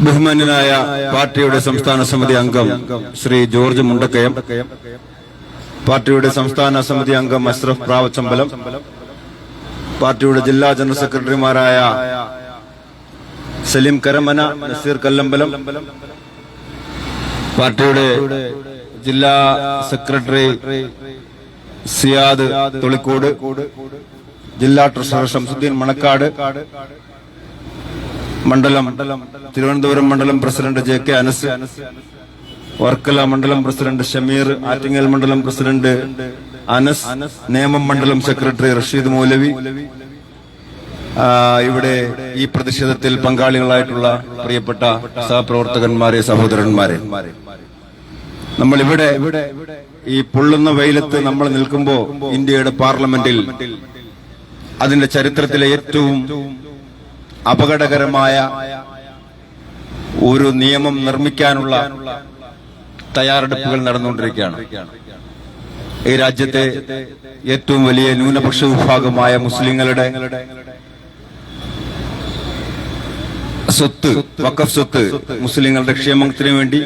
ബഹുമാന്യനായ പാർട്ടിയുടെ സംസ്ഥാന സമിതി അംഗം ശ്രീ ജോർജ് മുണ്ടക്കയം പാർട്ടിയുടെ സംസ്ഥാന സമിതി അംഗം അഷ്റഫ് പ്രാവച്ചമ്പലം പാർട്ടിയുടെ ജില്ലാ ജനറൽ സെക്രട്ടറിമാരായ സലീം കരമന നസീർ കല്ലമ്പലം പാർട്ടിയുടെ ജില്ലാ സെക്രട്ടറി സിയാദ് തൊളിക്കോട് ജില്ലാ ട്രഷറർ ഷംസുദ്ദീൻ മണക്കാട് മണ്ഡലം തിരുവനന്തപുരം മണ്ഡലം president J K Anas Varkala മണ്ഡലം പ്രസിഡന്റ് ഷമീർ ആറ്റിങ്ങൽ മണ്ഡലം പ്രസിഡന്റ് അനസ് നേമം മണ്ഡലം സെക്രട്ടറി റഷീദ് മൗലവി. ഇവിടെ ഈ പ്രതിഷേധത്തിൽ പങ്കാളികളായിട്ടുള്ള പ്രിയപ്പെട്ട സഹപ്രവർത്തകന്മാരെ സഹോദരന്മാരെ. നമ്മൾ ഇവിടെ ഈ പൊള്ളുന്ന വെയിലത്ത് നമ്മൾ നിൽക്കുമ്പോൾ ഇന്ത്യയുടെ പാർലമെന്റിൽ അതിന്റെ ചരിത്രത്തിലെ ഏറ്റവും അപകടകരമായ ഒരു നിയമം നിർമ്മിക്കാനുള്ള തയ്യാറെടുപ്പുകൾ നടന്നുകൊണ്ടിരിക്കുകയാണ്. ഈ രാജ്യത്തെ ഏറ്റവും വലിയ ന്യൂനപക്ഷ വിഭാഗമായ മുസ്ലിങ്ങളുടെ സ്വത്ത് വഖഫ് സ്വത്ത് മുസ്ലിങ്ങളുടെ ക്ഷേമത്തിന് വേണ്ടി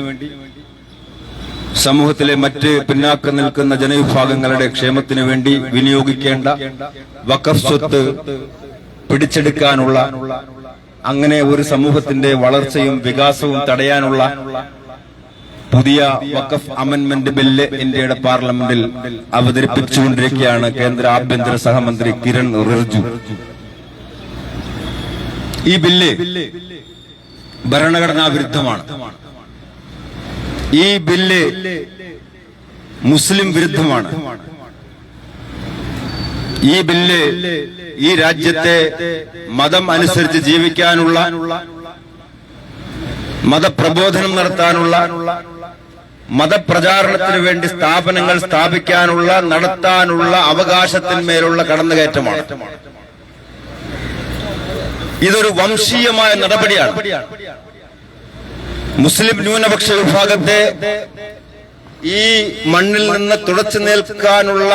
സമൂഹത്തിലെ മറ്റ് പിന്നാക്കം നിൽക്കുന്ന ജനവിഭാഗങ്ങളുടെ ക്ഷേമത്തിന് വേണ്ടി വിനിയോഗിക്കേണ്ട വക്കഫ് സ്വത്ത് പിടിച്ചെടുക്കാനുള്ള അങ്ങനെ ഒരു സമൂഹത്തിന്റെ വളർച്ചയും വികാസവും തടയാനുള്ള പുതിയ വഖഫ് അമെന്റ്മെന്റ് ബില്ല് ഇന്ത്യയുടെ പാർലമെന്റിൽ അവതരിപ്പിച്ചുകൊണ്ടിരിക്കുകയാണ് കേന്ദ്ര ആഭ്യന്തര സഹമന്ത്രി കിരൺ റിർജു ഈ ബില്ല് ഭരണഘടനാ വിരുദ്ധമാണ്. ഈ ബില്ല് മുസ്ലിം വിരുദ്ധമാണ്. ഈ ബില്ല് ഈ രാജ്യത്തെ മതം അനുസരിച്ച് ജീവിക്കാനുള്ള മതപ്രബോധനം നടത്താനുള്ള മതപ്രചാരണത്തിന് വേണ്ടി സ്ഥാപനങ്ങൾ സ്ഥാപിക്കാനുള്ള നടത്താനുള്ള അവകാശത്തിന്മേലുള്ള കടന്നുകയറ്റമാണ്. ഇതൊരു വംശീയമായ നടപടിയാണ്. മുസ്ലിം ന്യൂനപക്ഷ വിഭാഗത്തെ ഈ മണ്ണിൽ നിന്ന് തുടച്ചു നിൽക്കാനുള്ള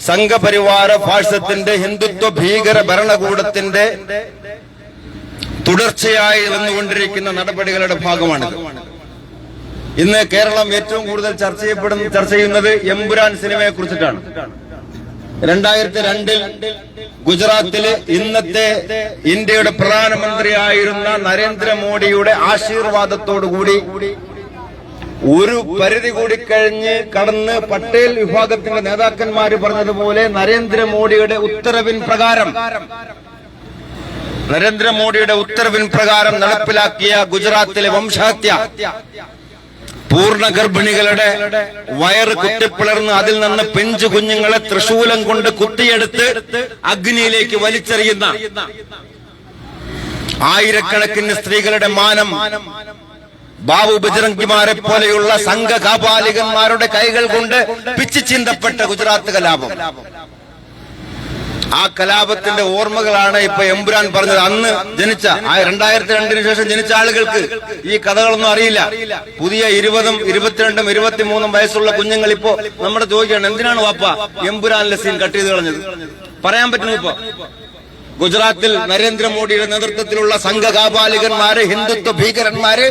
സംഘപരിവാര ഭാഷത്തിന്റെ ഹിന്ദുത്വ ഭീകര ഭരണകൂടത്തിന്റെ തുടർച്ചയായി വന്നുകൊണ്ടിരിക്കുന്ന നടപടികളുടെ ഭാഗമാണിത്. ഇന്ന് കേരളം ഏറ്റവും കൂടുതൽ ചർച്ച ചെയ്യപ്പെടുന്ന ചർച്ച ചെയ്യുന്നത് എമ്പുരാൻ സിനിമയെ കുറിച്ചിട്ടാണ്. രണ്ടായിരത്തി രണ്ടിൽ ഗുജറാത്തിൽ ഇന്നത്തെ ഇന്ത്യയുടെ പ്രധാനമന്ത്രിയായിരുന്ന നരേന്ദ്രമോദിയുടെ ആശീർവാദത്തോടുകൂടി ഒരു പരിധി കൂടി കഴിഞ്ഞ് കടന്ന് പട്ടേൽ വിഭാഗത്തിന്റെ നേതാക്കന്മാർ പറഞ്ഞതുപോലെ നരേന്ദ്രമോദിയുടെ ഉത്തരവിൻ പ്രകാരം നരേന്ദ്രമോദിയുടെ ഉത്തരവിൻ പ്രകാരം നടപ്പിലാക്കിയ ഗുജറാത്തിലെ വംശഹത്യ. പൂർണ ഗർഭിണികളുടെ വയറ് കുത്തിപ്പിളർന്ന് അതിൽ നിന്ന് പെഞ്ചു കുഞ്ഞുങ്ങളെ തൃശൂലം കൊണ്ട് കുത്തിയെടുത്ത് അഗ്നിയിലേക്ക് വലിച്ചെറിയുന്ന ആയിരക്കണക്കിന് സ്ത്രീകളുടെ മാനം ബാബു ബജറങ്കിമാരെ പോലെയുള്ള സംഘകാപാലികന്മാരുടെ കൈകൾ കൊണ്ട് പിച്ചു ചിന്തപ്പെട്ട ഗുജറാത്ത് കലാപം. ആ കലാപത്തിന്റെ ഓർമ്മകളാണ് ഇപ്പൊ എമ്പുരാൻ പറഞ്ഞത്. അന്ന് ജനിച്ച രണ്ടായിരത്തി രണ്ടിന് ശേഷം ജനിച്ച ആളുകൾക്ക് ഈ കഥകളൊന്നും അറിയില്ല. പുതിയ ഇരുപതും ഇരുപത്തിരണ്ടും ഇരുപത്തിമൂന്നും വയസ്സുള്ള കുഞ്ഞുങ്ങൾ ഇപ്പോ നമ്മുടെ ചോദിക്കുകയാണ് എന്തിനാണ് വാപ്പ എമ്പുരാനിലെ സീൻ കട്ട് ചെയ്ത് കളഞ്ഞത്? പറയാൻ പറ്റുന്നു ഇപ്പൊ ഗുജറാത്തിൽ നരേന്ദ്രമോദിയുടെ നേതൃത്വത്തിലുള്ള സംഘകാപാലികന്മാര് ഹിന്ദുത്വ ഭീകരന്മാര്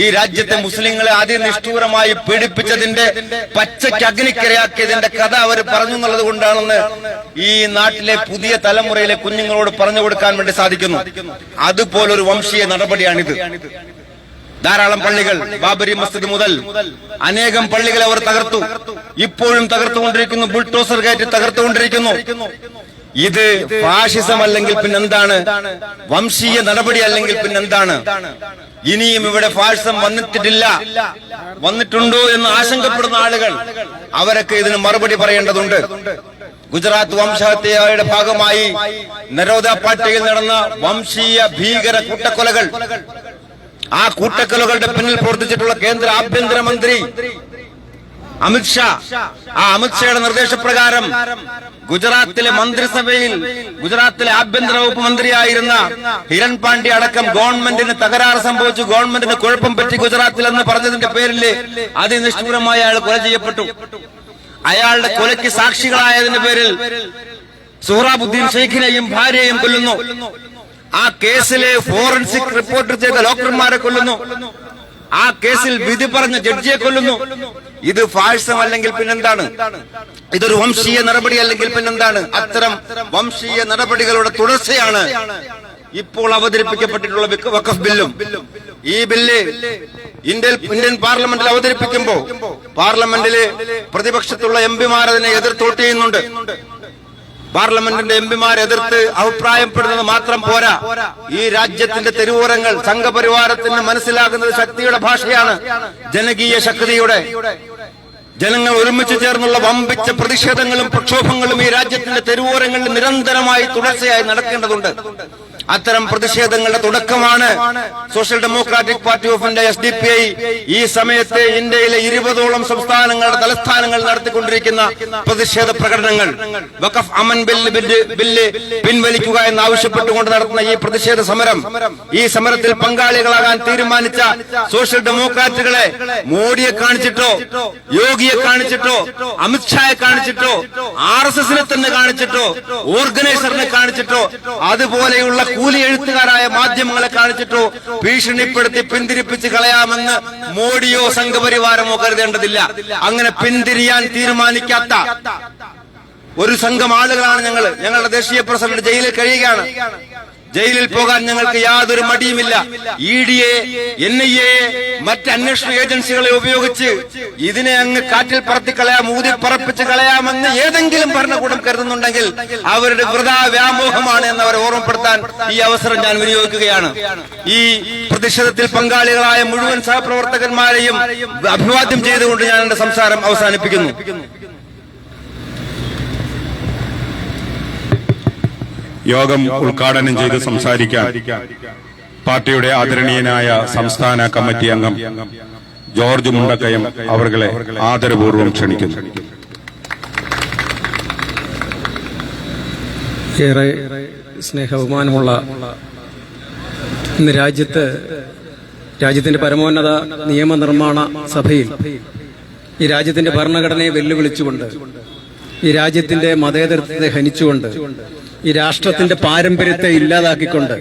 ഈ രാജ്യത്തെ മുസ്ലിങ്ങളെ ആദ്യം നിഷ്ഠൂരമായി പീഡിപ്പിച്ചതിന്റെ പച്ചയ്ക്ക് അഗ്നിക്കരയാക്കിയതിന്റെ കഥ അവർ പറഞ്ഞു എന്നുള്ളത് കൊണ്ടാണെന്ന് ഈ നാട്ടിലെ പുതിയ തലമുറയിലെ കുഞ്ഞുങ്ങളോട് പറഞ്ഞു കൊടുക്കാൻ വേണ്ടി സാധിക്കുന്നു. അതുപോലൊരു വംശീയ നടപടിയാണിത്. ധാരാളം പള്ളികൾ ബാബരി മസ്ജിദ് മുതൽ അനേകം പള്ളികൾ അവർ തകർത്തു. ഇപ്പോഴും തകർത്തുകൊണ്ടിരിക്കുന്നു ബുൾട്ടോസർ കയറ്റി തകർത്തുകൊണ്ടിരിക്കുന്നു. ഇത് ഫാഷിസം അല്ലെങ്കിൽ പിന്നെന്താണ്? വംശീയ നടപടി അല്ലെങ്കിൽ പിന്നെന്താണ്? ഇനിയും ഇവിടെ ഫാഴ്സം വന്നിട്ടില്ല. വന്നിട്ടുണ്ടോ എന്ന് ആശങ്കപ്പെടുന്ന ആളുകൾ അവരൊക്കെ ഇതിന് മറുപടി പറയേണ്ടതുണ്ട്. ഗുജറാത്ത് വംശഹത്യയുടെ ഭാഗമായി നരോദ പാർട്ടിയിൽ നടന്ന വംശീയ ഭീകര കൂട്ടക്കൊലകൾ ആ കൂട്ടക്കൊലകളുടെ പിന്നിൽ പ്രവർത്തിച്ചിട്ടുള്ള കേന്ദ്ര ആഭ്യന്തരമന്ത്രി അമിത്ഷാ ആ അമിത്ഷായുടെ നിർദ്ദേശപ്രകാരം ഗുജറാത്തിലെ മന്ത്രിസഭയിൽ ഗുജറാത്തിലെ ആഭ്യന്തര വകുപ്പ് മന്ത്രിയായിരുന്ന ഹിരൺ പാണ്ഡ്യ അടക്കം ഗവൺമെന്റിന് തകരാറ് സംഭവിച്ചു. ഗവൺമെന്റിന് കുഴപ്പം പറ്റി ഗുജറാത്തിൽ എന്ന് പറഞ്ഞതിന്റെ പേരിൽ അതിനിഷ്ഠൂരമായി അയാൾ കൊല ചെയ്യപ്പെട്ടു. അയാളുടെ കൊലയ്ക്ക് സാക്ഷികളായതിന്റെ പേരിൽ സുഹ്റാബുദ്ദീൻ ഷെയ്ഖിനെയും ഭാര്യയെയും കൊല്ലുന്നു. ആ കേസിലെ ഫോറൻസിക് റിപ്പോർട്ട് ചെയ്ത ഡോക്ടർമാരെ കൊല്ലുന്നു. ആ കേസിൽ വിധി പറഞ്ഞ ജഡ്ജിയെ കൊല്ലുന്നു. ഇത് ഫാഴ്സം അല്ലെങ്കിൽ പിന്നെന്താണ്? ഇതൊരു വംശീയ നടപടി അല്ലെങ്കിൽ പിന്നെന്താണ്? അത്തരം വംശീയ നടപടികളുടെ തുടർച്ചയാണ് ഇപ്പോൾ അവതരിപ്പിക്കപ്പെട്ടിട്ടുള്ള വഖഫ് ബില്ലും. ഈ ബില്ല് ഇന്ത്യൻ ഇന്ത്യൻ പാർലമെന്റിൽ അവതരിപ്പിക്കുമ്പോ പാർലമെന്റിലെ പ്രതിപക്ഷത്തുള്ള എം പിമാർ അതിനെ എതിർത്തോട്ട് ചെയ്യുന്നുണ്ട്. പാർലമെന്റിന്റെ എം പിമാർ എതിർത്ത് അഭിപ്രായപ്പെടുന്നത് മാത്രം പോരാ. ഈ രാജ്യത്തിന്റെ തെരുവോരങ്ങൾ സംഘപരിവാരത്തിന് മനസ്സിലാകുന്നത് ശക്തിയുടെ ഭാഷയാണ്. ജനകീയ ശക്തിയുടെ ജനങ്ങൾ ഒരുമിച്ച് ചേർന്നുള്ള വമ്പിച്ച പ്രതിഷേധങ്ങളും പ്രക്ഷോഭങ്ങളും ഈ രാജ്യത്തിന്റെ തെരുവോരങ്ങളിൽ നിരന്തരമായി തുടർച്ചയായി നടക്കേണ്ടതുണ്ട്. അത്തരം പ്രതിഷേധങ്ങളുടെ തുടക്കമാണ് social democratic party of India S D P I ഈ സമയത്ത് ഇന്ത്യയിലെ ഇരുപതോളം സംസ്ഥാനങ്ങളുടെ തലസ്ഥാനങ്ങൾ നടത്തിക്കൊണ്ടിരിക്കുന്ന പ്രതിഷേധ പ്രകടനങ്ങൾ. വഖഫ് അമൻ ബില്ല് ബില്ല് ബില്ല് പിൻവലിക്കുക എന്നാവശ്യപ്പെട്ടുകൊണ്ട് നടത്തുന്ന ഈ പ്രതിഷേധ സമരം ഈ സമരത്തിൽ പങ്കാളികളാകാൻ തീരുമാനിച്ച സോഷ്യൽ ഡെമോക്രാറ്റുകളെ മോഡിയെ കാണിച്ചിട്ടോ യോഗിയെ കാണിച്ചിട്ടോ അമിത്ഷായെ കാണിച്ചിട്ടോ ആർ എസ് എസിനെ തന്നെ കാണിച്ചിട്ടോ ഓർഗനൈസറിനെ കാണിച്ചിട്ടോ അതുപോലെയുള്ള കൂലി എഴുത്തുകാരായ മാധ്യമങ്ങളെ കാണിച്ചിട്ടോ ഭീഷണിപ്പെടുത്തി പിന്തിരിപ്പിച്ച് കളയാമെന്ന് മോഡിയോ സംഘപരിവാരമോ കരുതേണ്ടതില്ല. അങ്ങനെ പിന്തിരിയാൻ തീരുമാനിക്കാത്ത ഒരു സംഘം ആളുകളാണ് ഞങ്ങൾ ഞങ്ങളുടെ ദേശീയ പ്രസിഡന്റ് ജയിലിൽ കഴിയുകയാണ്. ജയിലിൽ പോകാൻ ഞങ്ങൾക്ക് യാതൊരു മടിയുമില്ല. ഇ ഡിയെ എൻ ഐ എ മറ്റ് അന്വേഷണ ഏജൻസികളെ ഉപയോഗിച്ച് ഇതിനെ അങ്ങ് കാറ്റിൽ പറത്തി കളയാം ഊതി പറപ്പിച്ച് കളയാമെന്ന് ഏതെങ്കിലും ഭരണകൂടം കരുതുന്നുണ്ടെങ്കിൽ അവരുടെ വൃതാ വ്യാമോഹമാണ് എന്ന് അവരെ ഓർമ്മപ്പെടുത്താൻ ഈ അവസരം ഞാൻ വിനിയോഗിക്കുകയാണ്. ഈ പ്രതിഷേധത്തിൽ പങ്കാളികളായ മുഴുവൻ സഹപ്രവർത്തകന്മാരെയും അഭിവാദ്യം ചെയ്തുകൊണ്ട് ഞാൻ എന്റെ സംസാരം അവസാനിപ്പിക്കുന്നു. യോഗം ഉദ്ഘാടനം ചെയ്ത് സംസാരിക്കാൻ പാർട്ടിയുടെ ആദരണീയനായ സംസ്ഥാന കമ്മിറ്റി അംഗം ജോർജ് മുണ്ടക്കയം അവരെ ആദരപൂർവം ക്ഷണിക്കുന്നു. ഏറെ സ്നേഹബഹുമാനമുള്ള ഇന്ന് രാജ്യത്ത് രാജ്യത്തിന്റെ പരമോന്നത നിയമനിർമ്മാണ സഭയിൽ ഈ രാജ്യത്തിന്റെ ഭരണഘടനയെ വെല്ലുവിളിച്ചുകൊണ്ട് ഈ രാജ്യത്തിന്റെ മതേതരത്വത്തെ ഹനിച്ചുകൊണ്ട് ഈ രാഷ്ട്രത്തിന്റെ പാരമ്പര്യത്തെ ഇല്ലാതാക്കിക്കൊണ്ട്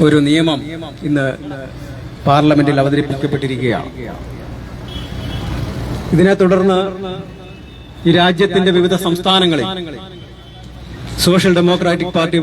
ഒരു നിയമം ഇന്ന് പാർലമെന്റിൽ അവതരിപ്പിക്കപ്പെട്ടിരിക്കുകയാണ്. ഇതിനെ തുടർന്ന് ഈ രാജ്യത്തിന്റെ വിവിധ സംസ്ഥാനങ്ങളിൽ സോഷ്യൽ ഡെമോക്രാറ്റിക് പാർട്ടി